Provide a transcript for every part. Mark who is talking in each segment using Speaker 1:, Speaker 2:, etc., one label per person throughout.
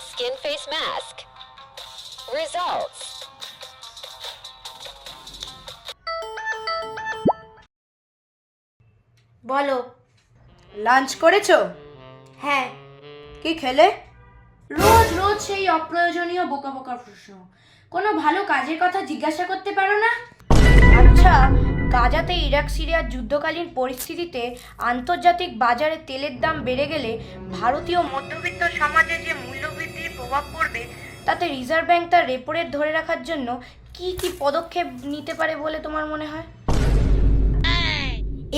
Speaker 1: skin face mask. Results.
Speaker 2: বলো।
Speaker 3: Lunch করেছ?
Speaker 2: হ্যাঁ।
Speaker 3: কি খেলে?
Speaker 2: রোজ রোজ সেই অপ্রয়োজনীয় বোকা বোকা প্রশ্ন। কোনো ভালো কাজের কথা জিজ্ঞাসা করতে পারো না?
Speaker 3: আচ্ছা গাজাতে ইরাক সিরিয়ার যুদ্ধকালীন পরিস্থিতিতে আন্তর্জাতিক বাজারে তেলের দাম বেড়ে গেলে ভারতীয় মধ্যবিত্ত সমাজে যে মূল্যবৃদ্ধির প্রভাব পড়বে তাতে রিজার্ভ ব্যাংক তার রেপো রেট ধরে রাখার জন্য কি কি পদক্ষেপ নিতে পারে বলে তোমার মনে হয়?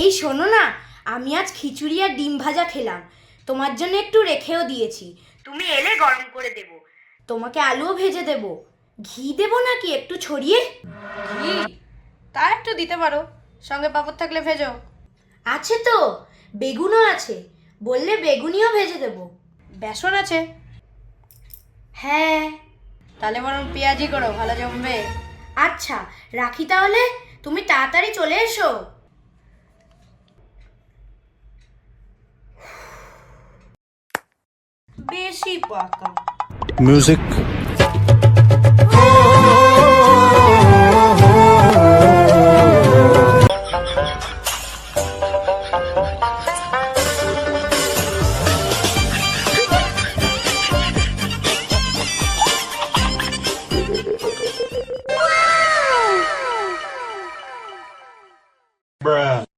Speaker 2: এই শোনো না আমি আজ খিচুড়ি আর ডিম ভাজা খেলাম। তোমার জন্য একটু রেখেও দিয়েছি।
Speaker 3: তুমি এলে গরম করে দেব।
Speaker 2: তোমাকে আলুও ভেজে দেব। ঘি দেবো নাকি একটু ছড়িয়ে?
Speaker 3: ঘি? তা একটু দিতে পারো। সঙ্গে পাপড় থাকলে ভেজো।
Speaker 2: আছে তো বেগুনও আছে। বললে বেগুনিও ভেজে দেব।
Speaker 3: বেসন আছে।
Speaker 2: হ্যাঁ।
Speaker 3: তাহলে বরং পেঁয়াজি করো, ভালো জমবে।
Speaker 2: আচ্ছা রাখি তাহলে? তুমি তাড়াতাড়ি চলে এসো।
Speaker 3: বেশি পাকা।
Speaker 4: Music. bruh.